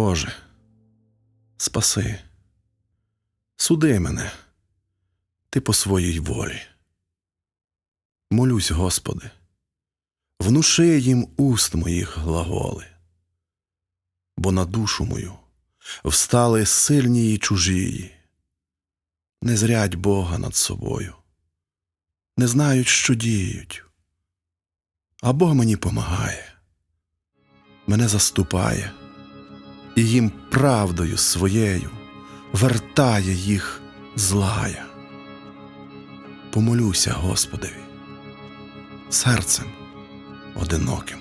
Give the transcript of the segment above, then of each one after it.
Боже, спаси, суди мене, ти по своїй волі. Молюсь, Господи, внуши їм уст моїх глаголи, бо на душу мою встали сильні й чужії, не зрять Бога над собою, не знають, що діють, а Бог мені помагає, мене заступає і їм правдою своєю вертає їх злая. Помолюся Господеві, серцем одиноким,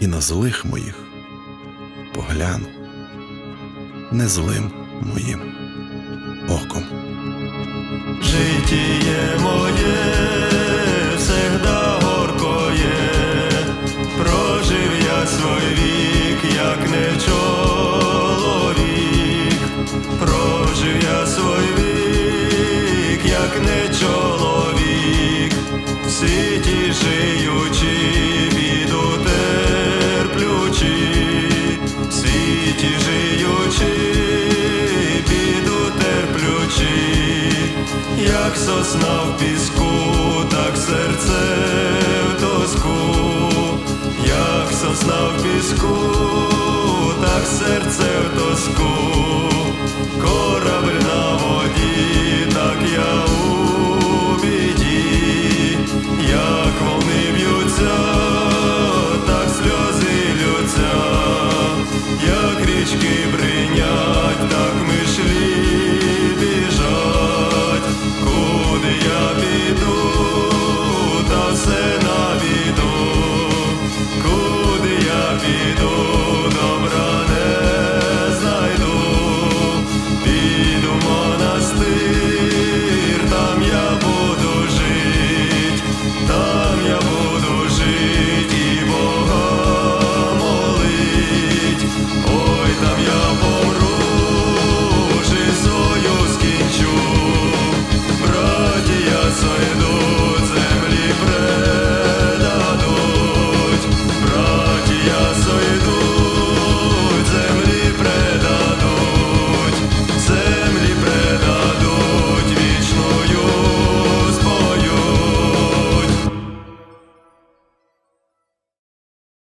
і на злих моїх погляну не злим моїм оком. Житіє не чоловік, світі жиючи, біду світі жиючи, біду як сосна в піску, так серце в тоску, як сосна в піску, так серце в тоску,